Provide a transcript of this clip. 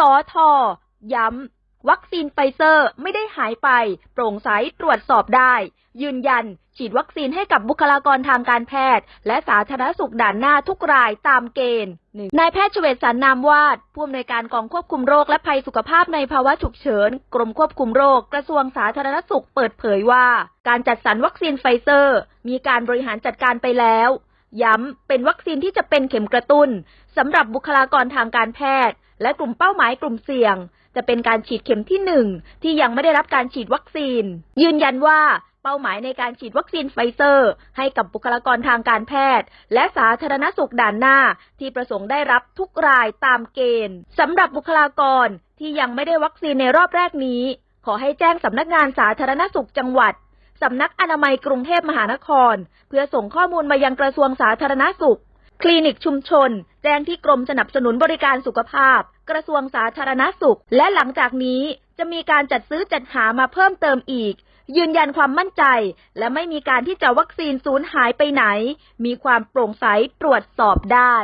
สอทอย้ำ วัคซีนไฟเซอร์ไม่ได้หายไป โปร่งใสตรวจสอบได้ ยืนยัน ฉีดวัคซีนให้กับบุคลากรทางการแพทย์ และสาธารณสุขด่านหน้าทุกรายตามเกณฑ์นายแพทย์เฉวตสรรนามวาด ผู้อำนวยการกองควบคุมโรคและภัยสุขภาพในภาวะฉุกเฉิน กรมควบคุมโรค กระทรวงสาธารณสุขเปิดเผยว่า การจัดสรรวัคซีนไฟเซอร์ มีการบริหารจัดการไปแล้วย้ำ เป็นวัคซีนที่จะเป็นเข็มกระตุ้นสำหรับบุคลากรทางการแพทย์ และกลุ่มเป้าหมายกลุ่มเสี่ยง จะเป็นการฉีดเข็มที่หนึ่งที่ยังไม่ได้รับการฉีดวัคซีน ยืนยันว่าเป้าหมายในการฉีดวัคซีนไฟเซอร์ ให้กับบุคลากรทางการแพทย์ และสาธารณสุขด่านหน้า ที่ประสงค์ได้รับทุกรายตามเกณฑ์สำหรับบุคลากรที่ยังไม่ได้วัคซีนในรอบแรกนี้ ขอให้แจ้งสำนักงานสาธารณสุขจังหวัดสำนักอนามัยกรุงเทพมหานคร เพื่อส่งข้อมูลมายังกระทรวงสาธารณสุข คลินิกชุมชน แจ้งที่กรมสนับสนุนบริการสุขภาพ กระทรวงสาธารณสุข และหลังจากนี้จะมีการจัดซื้อจัดหามาเพิ่มเติมอีก ยืนยันความมั่นใจ และไม่มีการที่จะวัคซีนสูญหายไปไหน มีความโปร่งใสตรวจสอบได้